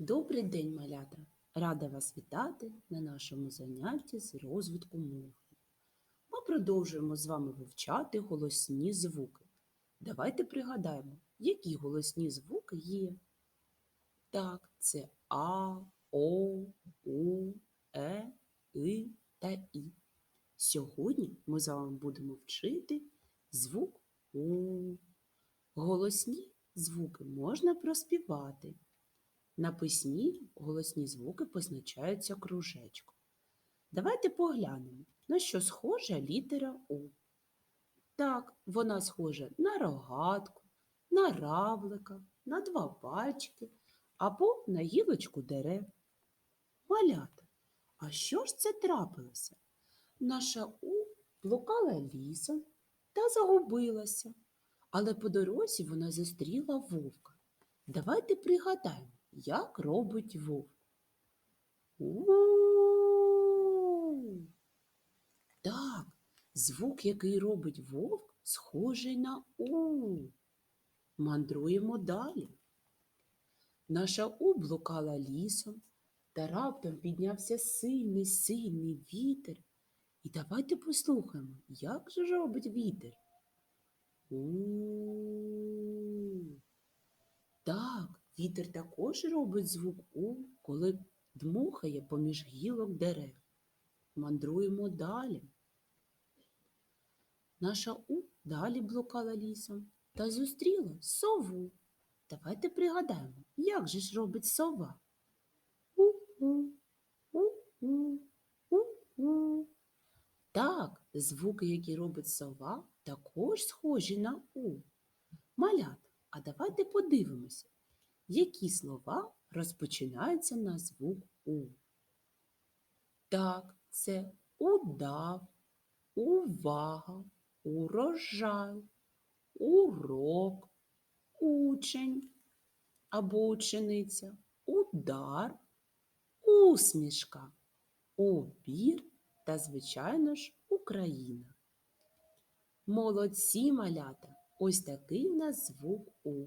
Добрий день, малята! Рада вас вітати на нашому занятті з розвитку мови. Ми продовжуємо з вами вивчати голосні звуки. Давайте пригадаємо, які голосні звуки є. Так, це А, О, У, Е, И та І. Сьогодні ми з вами будемо вчити звук У. Голосні звуки можна проспівати. На письмі голосні звуки позначаються кружечком. Давайте поглянемо, на що схожа літера У. Так, вона схожа на рогатку, на равлика, на два пальчики або на гілочку дерев. Малята, а що ж це трапилося? Наша У блукала лісом та загубилася, але по дорозі вона зустріла вовка. Давайте пригадаємо, як робить вовк. У. Так, звук, який робить вовк, схожий на У. Мандруємо далі. Наша У блукала лісом, та раптом піднявся сильний, сильний вітер. І давайте послухаємо, як же робить вітер. У. Так, вітер також робить звук У, коли дмухає поміж гілок дерев. Мандруємо далі. Наша У далі блукала лісом та зустріла сову. Давайте пригадаємо, як же ж робить сова. У-у, у-у, у-у. Так, звуки, які робить сова, також схожі на У. Малят, а давайте подивимося, які слова розпочинаються на звук У. Так, це удав, увага, урожай, урок, учень або учениця, удар, усмішка, обір та, звичайно ж, Україна. Молодці малята! Ось такий в нас звук У.